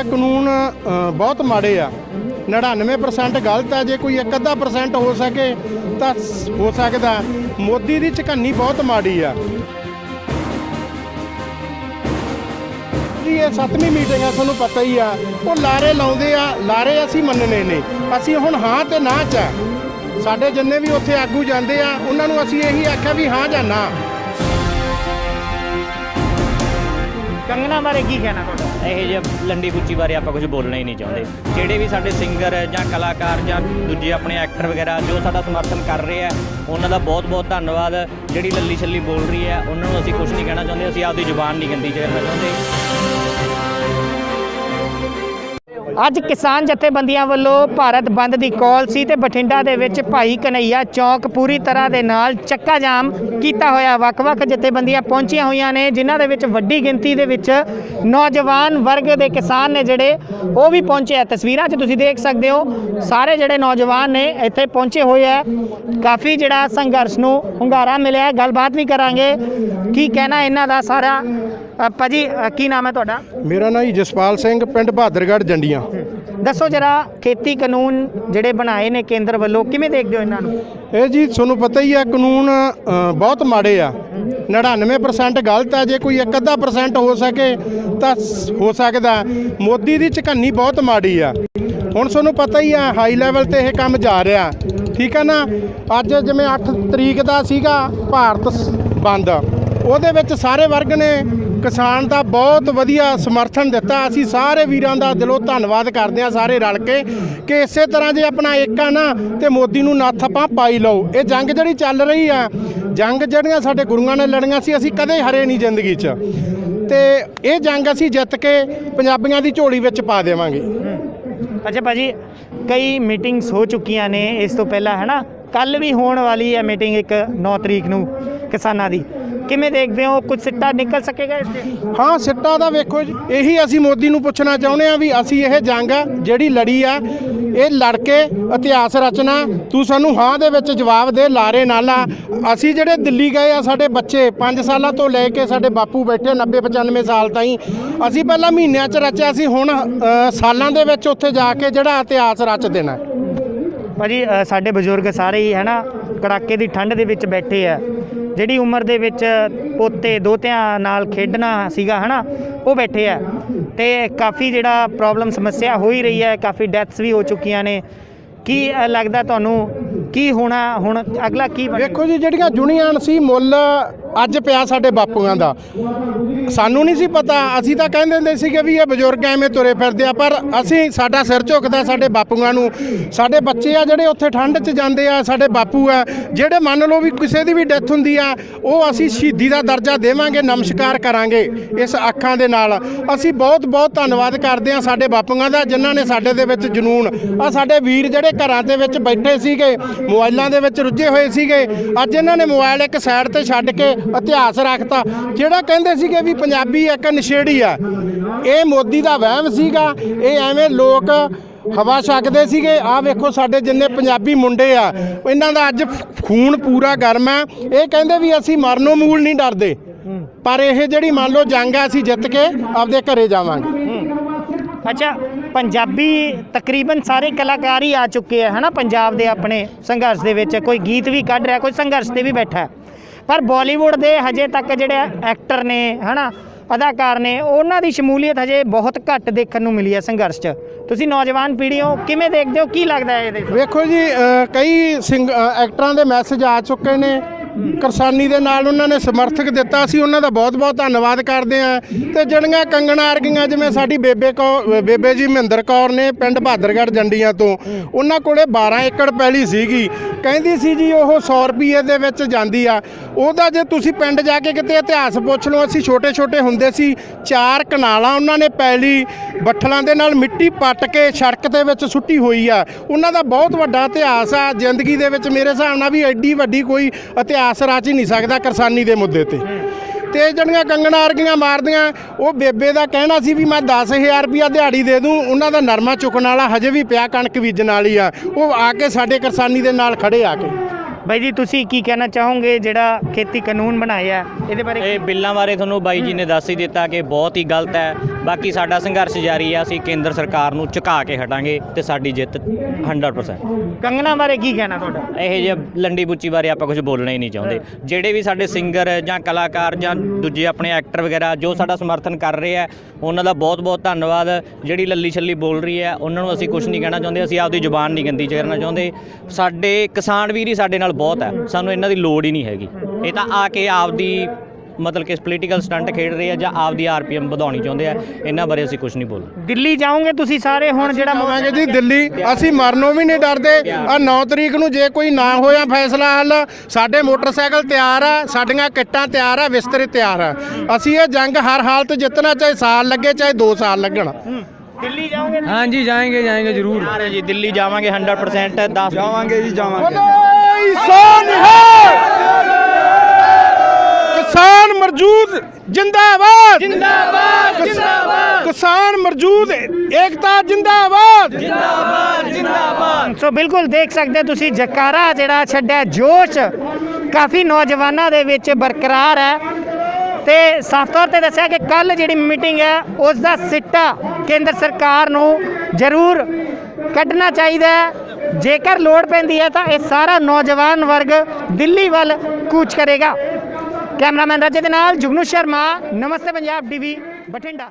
ਇਹ ਕਾਨੂੰਨ ਬਹੁਤ ਮਾੜੇ ਆ। 99% ਗਲਤ ਆ, ਜੇ ਕੋਈ ਇੱਕ ਅੱਧਾ ਪਰਸੈਂਟ ਹੋ ਸਕੇ ਤਾਂ ਹੋ ਸਕਦਾ। ਮੋਦੀ ਦੀ ਝਕੰਨੀ ਬਹੁਤ ਮਾੜੀ ਆ। ਜੀ, ਇਹ ਸੱਤਵੀਂ ਮੀਟਿੰਗ ਆ ਸਾਨੂੰ ਪਤਾ ਹੀ ਆ। ਉਹ ਲਾਰੇ ਲਾਉਂਦੇ ਆ, ਲਾਰੇ ਅਸੀਂ ਮੰਨਣੇ ਨੇ। ਅਸੀਂ ਹੁਣ ਹਾਂ ਤੇ ਨਾ ਚ ਸਾਡੇ ਜਿੰਨੇ ਵੀ ਉੱਥੇ ਆਗੂ ਜਾਂਦੇ ਆ, ਉਹਨਾਂ ਨੂੰ ਅਸੀਂ ਇਹੀ ਆਖਿਆ ਵੀ ਹਾਂ ਜਾਂ ਨਾ। ਕੰਗਨਾ ਬਾਰੇ ਕੀ ਕਹਿਣਾ ਤੁਹਾਡਾ? ਇਹ ਜੇ ਲੰਡੀ ਬੁੱਚੀ ਬਾਰੇ ਆਪਾਂ ਕੁਝ ਬੋਲਣਾ ਹੀ ਨਹੀਂ ਚਾਹੁੰਦੇ। ਜਿਹੜੇ ਵੀ ਸਾਡੇ ਸਿੰਗਰ ਜਾਂ ਕਲਾਕਾਰ ਜਾਂ ਦੂਜੇ ਆਪਣੇ ਐਕਟਰ ਵਗੈਰਾ, ਜੋ ਸਾਡਾ ਸਮਰਥਨ ਕਰ ਰਹੇ ਆ, ਉਹਨਾਂ ਦਾ ਬਹੁਤ ਬਹੁਤ ਧੰਨਵਾਦ। ਜਿਹੜੀ ਲੱਲੀ ਛੱਲੀ ਬੋਲ ਰਹੀ ਹੈ, ਉਹਨਾਂ ਨੂੰ ਅਸੀਂ ਕੁਝ ਨਹੀਂ ਕਹਿਣਾ ਚਾਹੁੰਦੇ, ਅਸੀਂ ਆਪਦੀ ਜ਼ੁਬਾਨ ਨਹੀਂ ਗੰਦੀ ਕਰਨਾ ਚਾਹੁੰਦੇ। ਅੱਜ ਕਿਸਾਨ ਜਥੇਬੰਦੀਆਂ ਵੱਲੋਂ ਭਾਰਤ ਬੰਦ ਦੀ ਕਾਲ ਸੀ ਤੇ ਬਠਿੰਡਾ ਦੇ ਵਿੱਚ ਭਾਈ ਕਨਈਆ ਚੌਕ ਪੂਰੀ ਤਰ੍ਹਾਂ ਦੇ ਨਾਲ ਚੱਕਾ ਜਾਮ ਕੀਤਾ ਹੋਇਆ। ਵੱਖ-ਵੱਖ ਜਥੇਬੰਦੀਆਂ ਪਹੁੰਚੀਆਂ ਹੋਈਆਂ ਨੇ, ਜਿਨ੍ਹਾਂ ਦੇ ਵਿੱਚ ਵੱਡੀ ਗਿਣਤੀ ਦੇ ਵਿੱਚ ਨੌਜਵਾਨ ਵਰਗ ਦੇ ਕਿਸਾਨ ਨੇ ਜਿਹੜੇ, ਉਹ ਵੀ ਪਹੁੰਚੇ ਆ। ਤਸਵੀਰਾਂ 'ਚ ਤੁਸੀਂ ਦੇਖ ਸਕਦੇ ਹੋ, ਸਾਰੇ ਜਿਹੜੇ ਨੌਜਵਾਨ ਨੇ ਇੱਥੇ ਪਹੁੰਚੇ ਹੋਏ ਆ। ਕਾਫੀ ਜਿਹੜਾ ਸੰਘਰਸ਼ ਨੂੰ ਹੁੰਗਾਰਾ ਮਿਲਿਆ ਗੱਲਬਾਤ ਵੀ ਕਰਾਂਗੇ, ਕੀ ਕਹਿਣਾ ਇਹਨਾਂ ਦਾ ਸਾਰਾ ਅ, ਭਾਜੀ ਅ, ਕੀ ਨਾਮ ਹੈ ਤੁਹਾਡਾ? ਮੇਰਾ ਨਾਮ ਜੀ ਜਸਪਾਲ ਸਿੰਘ ਪਿੰਡ ਬਹਾਦਰਗੜ੍ਹ ਜੰਡੀਆਂ। ਦੱਸੋ ਜਰਾ ਖੇਤੀ ਕਾਨੂੰਨ ਜਿਹੜੇ ਬਣਾਏ ਨੇ ਕੇਂਦਰ ਵੱਲੋਂ ਕਿਵੇਂ ਦੇਖਦੇ ਹੋ ਇਹਨਾਂ ਨੂੰ? ਇਹ ਜੀ ਤੁਹਾਨੂੰ ਪਤਾ ਹੀ ਆ ਕਾਨੂੰਨ ਅ, ਬਹੁਤ ਮਾੜੇ ਆ। 99% ਗਲਤ ਆ ਜੇ ਕੋਈ ਇੱਕ ਅੱਧਾ ਪਰਸੈਂਟ ਹੋ ਸਕੇ ਤਾਂ ਸ- ਹੋ ਸਕਦਾ। ਮੋਦੀ ਦੀ ਝਕੰਨੀ ਬਹੁਤ ਮਾੜੀ ਆ। ਹੁਣ ਤੁਹਾਨੂੰ ਪਤਾ ਹੀ ਆ ਹਾਈ ਲੈਵਲ ਤੇ ਇਹ ਕੰਮ ਜਾ ਰਿਹਾ। ਠੀਕ ਆ ਨਾ? ਅੱਜ ਜਿਵੇਂ 8 ਤਰੀਕ ਦਾ ਸੀਗਾ ਭਾਰਤ ਸ- ਬੰਦ। ਉਹਦੇ ਵਿੱਚ ਸਾਰੇ ਵਰਗ ਨੇ ਕਿਸਾਨ ਦਾ ਬਹੁਤ ਵਧੀਆ ਸਮਰਥਨ ਦਿੱਤਾ। ਅਸੀਂ ਸਾਰੇ ਵੀਰਾਂ ਦਾ ਦਿਲੋਂ ਧੰਨਵਾਦ ਕਰਦੇ ਹਾਂ ਸਾਰੇ ਰਲ ਕੇ ਕਿ ਇਸੇ ਤਰ੍ਹਾਂ ਜੇ ਆਪਣਾ ਏਕਾ ਨਾ, ਤੇ ਮੋਦੀ ਨੂੰ ਨੱਥ ਆਪਾਂ ਪਾਈ ਲਓ। ਇਹ ਜੰਗ ਜਿਹੜੀ ਚੱਲ ਰਹੀ ਆ, ਜੰਗ ਜਿਹੜੀਆਂ ਸਾਡੇ ਗੁਰੂਆਂ ਨੇ ਲੜੀਆਂ ਸੀ, ਅਸੀਂ ਕਦੇ ਹਰੇ ਨਹੀਂ ਜ਼ਿੰਦਗੀ 'ਚ। ਤੇ ਇਹ ਜੰਗ ਅਸੀਂ ਜਿੱਤ ਕੇ ਪੰਜਾਬੀਆਂ ਦੀ ਝੋਲੀ ਵਿੱਚ ਪਾ ਦੇਵਾਂਗੇ। ਅੱਛਾ ਭਾਜੀ, ਕਈ ਮੀਟਿੰਗਸ ਹੋ ਚੁੱਕੀਆਂ ਨੇ ਇਸ ਤੋਂ ਪਹਿਲਾਂ ਹੈ ਨਾ ਕੱਲ ਵੀ ਹੋਣ ਵਾਲੀ ਹੈ ਮੀਟਿੰਗ ਇੱਕ 9 ਤਰੀਕ ਨੂੰ ਕਿਸਾਨਾਂ ਦੀ। ਕਿਵੇਂ ਦੇਖਦੇ ਹੋ? ਕੁਝ ਸਿੱਟਾ ਨਿਕਲ ਸਕੇਗਾ ਇਸ ਤੇ ਹਾਂ, ਸਿੱਟਾ ਦਾ ਵੇਖੋ ਜੀ, ਇਹੀ ਅਸੀਂ ਮੋਦੀ ਨੂੰ ਪੁੱਛਣਾ ਚਾਹੁੰਦੇ ਆ ਵੀ ਅਸੀਂ ਇਹ ਜੰਗ ਆ, ਜਿਹੜੀ ਲੜੀ ਆ, ਇਹ ਲੜ ਕੇ ਇਤਿਹਾਸ ਰਚਨਾ ਤੂੰ ਸਾਨੂੰ ਹਾਂ ਦੇ ਵਿੱਚ ਜਵਾਬ ਦੇ, ਲਾਰੇ ਨਾਲ ਆ। ਅਸੀਂ ਜਿਹੜੇ ਦਿੱਲੀ ਗਏ ਆ, ਸਾਡੇ ਬੱਚੇ 5 ਸਾਲਾਂ ਤੋਂ ਲੈ ਕੇ ਸਾਡੇ ਬਾਪੂ ਬੈਠੇ 90 95 ਸਾਲ ਤਾਈਂ, ਅਸੀਂ ਪਹਿਲਾਂ ਮਹੀਨਿਆਂ 'ਚ ਰਚਿਆ ਸੀ, ਹੁਣ ਸਾਲਾਂ ਦੇ ਵਿੱਚ ਉੱਥੇ ਜਾ ਕੇ ਜਿਹੜਾ ਇਤਿਹਾਸ ਰਚ ਦੇਣਾ। ਭਾਜੀ ਅ, ਸਾਡੇ ਬਜ਼ੁਰਗ ਸਾਰੇ ਹੀ ਹੈ ਨਾ ਕੜਾਕੇ ਦੀ ਠੰਡ ਦੇ ਵਿੱਚ ਬੈਠੇ ਆ ਜਿਹੜੀ ਉਮਰ ਦੇ ਵਿੱਚ ਪੋਤੇ ਦੋਤਿਆਂ ਨਾਲ ਖੇਡਣਾ ਸੀਗਾ ਹੈ ਨਾ ਉਹ ਬੈਠੇ ਆ ਤੇ ਕਾਫੀ ਜਿਹੜਾ ਪ੍ਰੋਬਲਮ ਸਮੱਸਿਆ ਹੋ ਹੀ ਰਹੀ ਹੈ ਕਾਫੀ ਡੈਥਸ ਵੀ ਹੋ ਚੁੱਕੀਆਂ ਨੇ ਕੀ ਲੱਗਦਾ ਤੁਹਾਨੂੰ ਕੀ ਹੋਣਾ ਹੁਣ ਅਗਲਾ ਕੀ ਬਣੇਗਾ? ਵੇਖੋ ਜੀ ਜਿਹੜੀਆਂ ਜੁਨੀਆਂ ਸੀ ਮੁੱਲ ਅੱਜ ਪਿਆ ਸਾਡੇ ਬਾਪੂਆਂ ਦਾ। ਸਾਨੂੰ ਨਹੀਂ ਸੀ ਪਤਾ। ਅਸੀਂ ਤਾਂ ਕਹਿੰਦੇ ਹੁੰਦੇ ਸੀਗੇ ਵੀ ਇਹ ਬਜ਼ੁਰਗ ਐਵੇਂ ਤੁਰੇ ਫਿਰਦੇ ਆ, ਪਰ ਅਸੀਂ ਸਾਡਾ ਸਿਰ ਝੁਕਦਾ ਸਾਡੇ ਬਾਪੂਆਂ ਨੂੰ। ਸਾਡੇ ਬੱਚੇ ਆ ਜਿਹੜੇ ਉੱਥੇ ਠੰਡ 'ਚ ਜਾਂਦੇ ਆ, ਸਾਡੇ ਬਾਪੂ ਆ, ਜਿਹੜੇ ਮੰਨ ਲਓ ਵੀ ਕਿਸੇ ਦੀ ਵੀ ਡੈਥ ਹੁੰਦੀ ਆ, ਉਹ ਅਸੀਂ ਸ਼ਹੀਦੀ ਦਾ ਦਰਜਾ ਦੇਵਾਂਗੇ, ਨਮਸਕਾਰ ਕਰਾਂਗੇ ਇਸ ਅੱਖਾਂ ਦੇ ਨਾਲ। ਅਸੀਂ ਬਹੁਤ ਬਹੁਤ ਧੰਨਵਾਦ ਕਰਦੇ ਆ ਸਾਡੇ ਬਾਪੂਆਂ ਦਾ, ਜਿਨ੍ਹਾਂ ਨੇ ਸਾਡੇ ਦੇ ਵਿੱਚ ਜਨੂਨ। ਆ ਸਾਡੇ ਵੀਰ ਜਿਹੜੇ ਘਰਾਂ ਦੇ ਵਿੱਚ ਬੈਠੇ ਸੀਗੇ ਮੋਬਾਈਲਾਂ ਦੇ ਵਿੱਚ ਰੁੱਝੇ ਹੋਏ ਸੀਗੇ, ਅੱਜ ਇਹਨਾਂ ਨੇ ਮੋਬਾਈਲ ਇੱਕ ਸਾਈਡ ਤੇ ਛੱਡ ਕੇ ਇਤਿਹਾਸ ਰੱਖਤਾ। ਜਿਹੜਾ ਕਹਿੰਦੇ ਸੀਗੇ ਵੀ ਪੰਜਾਬੀ ਇੱਕ ਨਸ਼ੇੜੀ ਆ, ਇਹ ਮੋਦੀ ਦਾ ਵਹਿਮ ਸੀਗਾ। ਇਹ ਐਵੇਂ ਲੋਕ ਹਵਾ ਛਕਦੇ ਸੀਗੇ ਆ ਵੇਖੋ ਸਾਡੇ ਜਿੰਨੇ ਪੰਜਾਬੀ ਮੁੰਡੇ ਆ, ਇਹਨਾਂ ਦਾ ਅੱਜ ਖੂਨ ਪੂਰਾ ਗਰਮ ਹੈ। ਇਹ ਕਹਿੰਦੇ ਵੀ ਅਸੀਂ ਮਰਨੋਂ ਮੂਲ ਨਹੀਂ ਡਰਦੇ, ਪਰ ਇਹ ਜਿਹੜੀ ਮੰਨ ਲਓ ਜੰਗ ਆ, ਅਸੀਂ ਜਿੱਤ ਕੇ ਆਪਦੇ ਘਰੇ ਜਾਵਾਂਗੇ। ਅੱਛਾ, ਪੰਜਾਬੀ ਤਕਰੀਬਨ ਸਾਰੇ ਕਲਾਕਾਰ ਹੀ ਆ ਚੁੱਕੇ ਆ, ਹਨਾ? ਪੰਜਾਬ ਦੇ ਆਪਣੇ ਸੰਘਰਸ਼ ਦੇ ਵਿੱਚ ਕੋਈ ਗੀਤ ਵੀ ਕੱਢ ਰਿਹਾ, ਕੋਈ ਸੰਘਰਸ਼ ਤੇ ਵੀ ਬੈਠਾ। ਪਰ ਬਾਲੀਵੁੱਡ ਦੇ ਹਜੇ ਤੱਕ ਜਿਹੜੇ ਐਕਟਰ ਨੇ ਹਨਾ ਅਦਾਕਾਰ ਨੇ ਉਹਨਾਂ ਦੀ ਸ਼ਮੂਲੀਅਤ ਹਜੇ ਬਹੁਤ ਘੱਟ ਦੇਖਣ ਨੂੰ ਮਿਲੀ ਹੈ ਸੰਘਰਸ਼ 'ਚ। ਤੁਸੀਂ ਨੌਜਵਾਨ ਪੀੜ੍ਹੀ ਹੋ ਕਿਵੇਂ ਦੇਖਦੇ ਹੋ? ਕੀ ਲੱਗਦਾ ਹੈ ਇਹਦੇ ਵੇਖੋ ਜੀ ਅ, ਕਈ ਸਿੰਗ ਅ, ਐਕਟਰਾਂ ਦੇ ਮੈਸੇਜ ਆ ਚੁੱਕੇ ਨੇ। ਕਿਸਾਨੀ ਦੇ ਨਾਲ ਉਹਨਾਂ ਨੇ ਸਮਰਥਕ ਦਿੱਤਾ ਸੀ। ਉਹਨਾਂ ਦਾ ਬਹੁਤ-ਬਹੁਤ ਧੰਨਵਾਦ ਕਰਦੇ ਆ ਤੇ ਜਿਹੜੀਆਂ ਕੰਗਣਾ ਅਰਗੀਆਂ ਜਿਵੇਂ ਸਾਡੀ ਬੇਬੇ ਕੌਰ, ਬੇਬੇ ਜੀ ਮਹਿੰਦਰ ਕੌਰ ਨੇ ਪਿੰਡ ਬਹਾਦਰਗੜ੍ਹ ਜੰਡੀਆਂ ਤੋਂ, ਉਹਨਾਂ ਕੋਲੇ 12 ਏਕੜ ਪੈਲੀ ਸੀਗੀ। ਕਹਿੰਦੀ ਸੀ ਜੀ, ਉਹ 100 ਰੁਪਏ ਦੇ ਵਿੱਚ ਜਾਂਦੀ ਆ। ਉਹਦਾ ਜੇ ਤੁਸੀਂ ਪਿੰਡ ਜਾ ਕੇ ਕਿਤੇ ਇਤਿਹਾਸ ਪੁੱਛ ਲਓ, ਅਸੀਂ ਛੋਟੇ-ਛੋਟੇ ਹੁੰਦੇ ਸੀ, ਚਾਰ ਕਨਾਲਾਂ ਉਹਨਾਂ ਨੇ ਪੈਲੀ ਬੱਠਲਾਂ ਦੇ ਨਾਲ ਮਿੱਟੀ ਪੱਟ ਕੇ ਸੜਕ ਦੇ ਵਿੱਚ ਸੁੱਟੀ ਹੋਈ ਆ। ਉਹਨਾਂ ਦਾ ਬਹੁਤ ਵੱਡਾ ਇਤਿਹਾਸ ਆ। ਜ਼ਿੰਦਗੀ ਦੇ ਵਿੱਚ ਮੇਰੇ ਹਿਸਾਬ ਨਾਲ ਵੀ ਐਡੀ ਵੱਡੀ ਕੋਈ ਇਤਿਹਾਸ ਰਚ ਹੀ ਨਹੀਂ ਸਕਦਾ ਕਿਸਾਨੀ ਦੇ ਮੁੱਦੇ ਤੇ। ਤੇ ਜਿਹੜੀਆਂ ਕੰਗਣਾ ਅਰਗੀਆਂ ਮਾਰਦੀਆਂ, ਉਹ ਬੇਬੇ ਦਾ ਕਹਿਣਾ ਸੀ ਵੀ ਮੈਂ 10000 ਰੁਪਿਆ ਦਿਹਾੜੀ ਦੇ ਦੂੰ, ਉਹਨਾਂ ਦਾ ਨਰਮਾ ਚੁੱਕਣ ਵਾਲਾ ਹਜੇ ਵੀ ਪਿਆ ਕਣਕ ਬੀਜਣ ਵਾਲੀ ਆ। ਉਹ ਆ ਕੇ ਸਾਡੇ ਕਿਸਾਨੀ ਦੇ ਨਾਲ ਖੜੇ ਆ ਕੇ। ਬਾਈ ਜੀ ਤੁਸੀਂ ਕੀ ਕਹਿਣਾ ਚਾਹੋਗੇ ਜਿਹੜਾ ਖੇਤੀ ਕਾਨੂੰਨ ਬਣਾਇਆ ਇਹਦੇ ਬਾਰੇ ਇਹ ਬਿੱਲਾਂ ਬਾਰੇ ਤੁਹਾਨੂੰ ਬਾਈ ਜੀ ਨੇ ਦੱਸ ਹੀ ਦਿੱਤਾ ਕਿ ਬਹੁਤ ਹੀ ਗਲਤ ਹੈ। ਬਾਕੀ ਸਾਡਾ ਸੰਘਰਸ਼ ਜਾਰੀ ਹੈ ਅਸੀਂ ਕੇਂਦਰ ਸਰਕਾਰ ਨੂੰ ਝੁਕਾ ਕੇ ਹਟਾਂਗੇ ਤੇ ਸਾਡੀ ਜਿੱਤ 100% ਕੰਗਣਾ ਬਾਰੇ ਕੀ ਕਹਿਣਾ ਤੁਹਾਡਾ? ਇਹ ਜੇ ਲੰਡੀ ਬੁੱਚੀ ਬਾਰੇ ਆਪਾਂ ਕੁਝ ਬੋਲਣਾ ਹੀ ਨਹੀਂ ਚਾਹੁੰਦੇ। ਜਿਹੜੇ ਵੀ ਸਾਡੇ ਸਿੰਗਰ ਜਾਂ ਕਲਾਕਾਰ ਜਾਂ ਦੂਜੇ ਆਪਣੇ ਐਕਟਰ ਵਗੈਰਾ ਜੋ ਸਾਡਾ ਸਮਰਥਨ ਕਰ ਰਹੇ ਆ ਉਹਨਾਂ ਦਾ ਬਹੁਤ ਬਹੁਤ ਧੰਨਵਾਦ। ਜਿਹੜੀ ਲੱਲੀ ਛੱਲੀ ਬੋਲ ਰਹੀ ਹੈ ਉਹਨਾਂ ਨੂੰ ਅਸੀਂ ਕੁਝ ਨਹੀਂ ਕਹਿਣਾ ਚਾਹੁੰਦੇ ਅਸੀਂ ਆਪਦੀ ਜ਼ੁਬਾਨ ਨਹੀਂ ਗੰਦੀ ਕਰਨਾ ਚਾਹੁੰਦੇ। ਸਾਡੇ ਕਿਸਾਨ ਵੀਰ ਹੀ ਸਾਡੇ ਨਾਲ ਬਹੁਤ ਹੈ। ਸਾਨੂੰ ਇਹਨਾਂ ਦੀ ਲੋੜ ਹੀ ਨਹੀਂ ਹੈਗੀ। ਇਹ ਤਾਂ ਆ ਕੇ ਆਪਦੀ ਮਤਲਬ ਕਿ ਪੋਲੀਟੀਕਲ ਸਟੰਟ ਖੇਡ ਰਹੇ ਆ ਜਾਂ ਆਪਦੀ ਆਰਪੀਐਮ ਵਧਾਉਣੀ ਚਾਹੁੰਦੇ ਆ ਇਹਨਾਂ ਬਾਰੇ ਅਸੀਂ ਕੁਝ ਨਹੀਂ ਬੋਲਦੇ ਦਿੱਲੀ ਜਾਓਗੇ ਤੁਸੀਂ ਸਾਰੇ ਹੁਣ ਜਿਹੜਾ ਜਾਵਾਂਗੇ ਜੀ ਦਿੱਲੀ। ਅਸੀਂ ਮਰਨੋਂ ਵੀ ਨਹੀਂ ਡਰਦੇ। ਆ 9 ਤਰੀਕ ਨੂੰ ਜੇ ਕੋਈ ਨਾ ਹੋਇਆ ਫੈਸਲਾ ਹੱਲ ਸਾਡੇ ਮੋਟਰਸਾਈਕਲ ਤਿਆਰ ਆ ਸਾਡੀਆਂ ਕਿੱਟਾਂ ਤਿਆਰ ਆ ਬਿਸਤਰੇ ਤਿਆਰ ਆ। ਅਸੀਂ ਇਹ ਜੰਗ ਹਰ ਹਾਲਤ ਜਿੱਤਣਾ ਚਾਹੇ ਸਾਲ ਲੱਗੇ ਚਾਹੇ 2 ਸਾਲ ਲੱਗਣ। ਦਿੱਲੀ ਜਾਓਗੇ ਹਾਂਜੀ ਜਾਏਂਗੇ ਜਾਏਂਗੇ ਜ਼ਰੂਰ। ਯਾਰ ਜੀ ਦਿੱਲੀ ਜਾਵਾਂਗੇ 100% 10 ਜਾਵਾਂਗੇ ਜੀ ਜਾਵਾਂਗੇ। ਕਿਸਾਨ ਹੈ। ਕਿਸਾਨ ਮਰਜੂਦ ਜਿੰਦਾਬਾਦ। ਜਿੰਦਾਬਾਦ ਜਿੰਦਾਬਾਦ। ਕਿਸਾਨ ਮਰਜੂਦ ਏਕਤਾ ਜਿੰਦਾਬਾਦ। ਜਿੰਦਾਬਾਦ ਜਿੰਦਾਬਾਦ। ਸੋ ਬਿਲਕੁਲ ਦੇਖ ਸਕਦੇ ਤੁਸੀਂ ਜਕਾਰਾ ਜਿਹੜਾ ਛੱਡਿਆ ਜੋਸ਼ ਕਾਫੀ ਨੌਜਵਾਨਾਂ ਦੇ ਵਿੱਚ ਬਰਕਰਾਰ ਹੈ। ਤੇ ਸਾਫ਼ ਤੌਰ ਤੇ ਦੱਸਿਆ ਕਿ ਕੱਲ ਜਿਹੜੀ ਮੀਟਿੰਗ ਹੈ ਉਸ ਦਾ ਸਿੱਟਾ ਕੇਂਦਰ ਸਰਕਾਰ ਨੂੰ ਜ਼ਰੂਰ ਕੱਢਣਾ ਚਾਹੀਦਾ ਹੈ। ਜੇਕਰ ਲੋੜ ਪੈਂਦੀ ਹੈ ਤਾਂ ਇਹ ਸਾਰਾ ਨੌਜਵਾਨ ਵਰਗ ਦਿੱਲੀ ਵੱਲ ਕੂਚ ਕਰੇਗਾ। ਕੈਮਰਾਮੈਨ ਰਜੇ ਦੇ ਨਾਲ ਜੁਗਨੂ ਸ਼ਰਮਾ, ਨਮਸਤੇ ਪੰਜਾਬ ਟੀਵੀ ਬਠਿੰਡਾ।